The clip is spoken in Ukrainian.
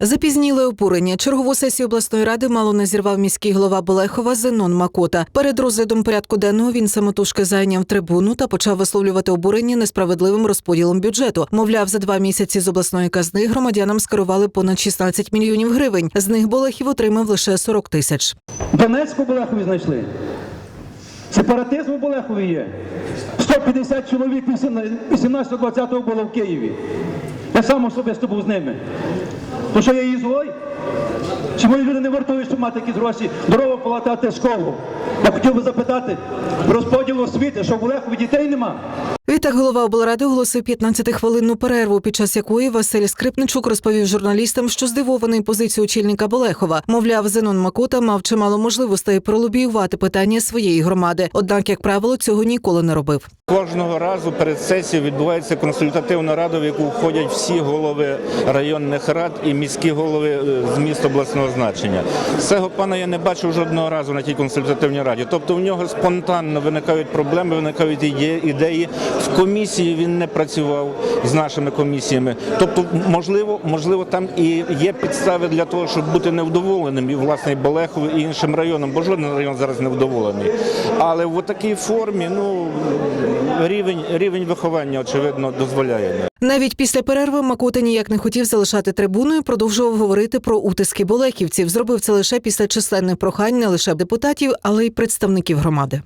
Запізніле обурення. Чергову сесію обласної ради мало не зірвав міський голова Болехова Зенон Макота. Перед розглядом порядку денного він самотужки зайняв трибуну та почав висловлювати обурення несправедливим розподілом бюджету. Мовляв, за два місяці з обласної казни громадянам скерували понад 16 мільйонів гривень. З них Болехів отримав лише 40 тисяч. Донецьку Болехові знайшли. Сепаратизм у Болехові є. 150 чоловік 18-20 було в Києві. Я сам особисто був з ними. То що я її злой? Чи мої люди не вартують, щоб мати якісь гроші, дорогу полатати школу? Я хотів би запитати, розподіл освіти, що в Болехові дітей нема? Відтак голова облради оголосив 15-хвилинну перерву, під час якої Василь Скрипничук розповів журналістам, що здивований позицією очільника Болехова. Мовляв, Зенон Макота мав чимало можливостей пролобіювати питання своєї громади. Однак, як правило, цього ніколи не робив. Кожного разу перед сесією відбувається консультативна рада, в яку входять всі голови районних рад і міські голови е, з міст обласного значення. Цього пана я не бачив жодного разу на тій консультативній раді. Тобто в нього спонтанно виникають проблеми, виникають ідеї. В комісії він не працював з нашими комісіями. Тобто, можливо, можливо, там і є підстави для того, щоб бути невдоволеним і власне і і іншим районам, бо жоден район зараз не вдоволений. Але в такій формі, ну рівень, рівень виховання, очевидно, дозволяє. Навіть після перерви Макота ніяк не хотів залишати трибуну і продовжував говорити про утиски Болеківців. Зробив це лише після численних прохань не лише депутатів, але й представників громади.